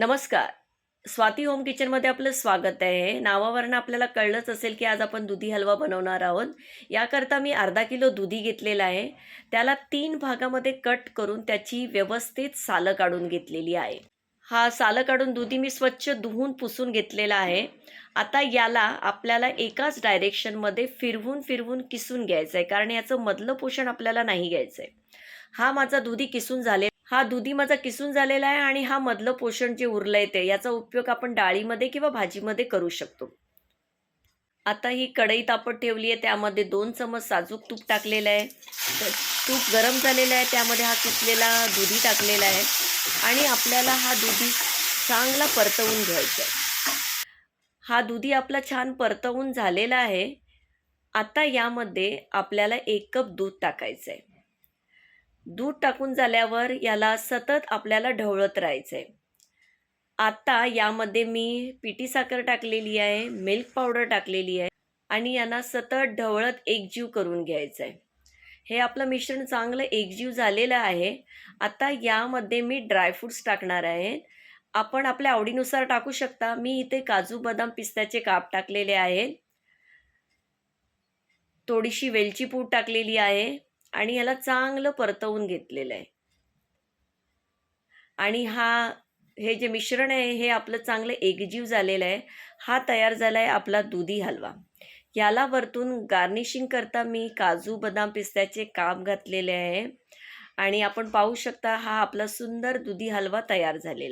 नमस्कार. स्वाती होम किचनमध्ये आपलं स्वागत आहे. नावावरनं आपल्याला कळलंच असेल की आज आपण दुधी हलवा बनवणार आहोत. याकरता मी अर्धा किलो दुधी घेतलेला आहे. त्याला तीन भागामध्ये कट करून त्याची व्यवस्थित सालं काढून घेतलेली आहे. हा सालं काढून दुधी मी स्वच्छ धुवून पुसून घेतलेला आहे. आता याला आपल्याला एकाच डायरेक्शनमध्ये फिरवून फिरवून किसून घ्यायचं आहे कारण याचं मधलं पोषण आपल्याला नाही घ्यायचं आहे हा माझा दुधी किसून झाले हा दुधी माझा किसून झालेला आहे आणि हा मधलं पोषण जे उरलं आहे ते याचा उपयोग आपण डाळीमध्ये किंवा भाजीमध्ये करू शकतो. आता ही कढई तापत ठेवली आहे त्यामध्ये दोन चमच साजूक तूप टाकलेलं आहे. तर तूप गरम झालेलं आहे त्यामध्ये हा किसलेला दुधी टाकलेला आहे. आणि आपल्याला हा दुधी चांगला परतवून घ्यायचा आहे. हा दुधी आपला छान परतवून झालेला आहे. आता यामध्ये आपल्याला एक कप दूध टाकायचं आहे दूध टाकून झाल्यावर याला सतत आपल्याला ढवळत राहायचं आहे आता यामध्ये मी पिटी साखर टाकलेली आहे मिल्क पावडर टाकलेली आहे आणि यांना सतत ढवळत एकजीव करून घ्यायचं आहे हे आपलं मिश्रण चांगलं एकजीव झालेलं आहे. आता यामध्ये मी ड्रायफ्रूट्स टाकणार आहे. आपण आपल्या आवडीनुसार टाकू शकता. मी इथे काजू बदाम पिस्त्याचे काप टाकलेले आहेत. थोडीशी वेलची पूड टाकलेली आहे. आणि याला चांगलं परतवून घेतलेलं आहे. आणि हा हे जे मिश्रण आहे हे आपलं चांगलं एकजीव झालेलं आहे. हा तयार झाला आहे आपला दुधी हलवा. याला वरतून गार्निशिंग करता मी काजू बदाम पिस्त्याचे काप घातलेले आहे. आणि आपण पाहू शकता हा आपला सुंदर दुधी हलवा तयार झालेला आहे.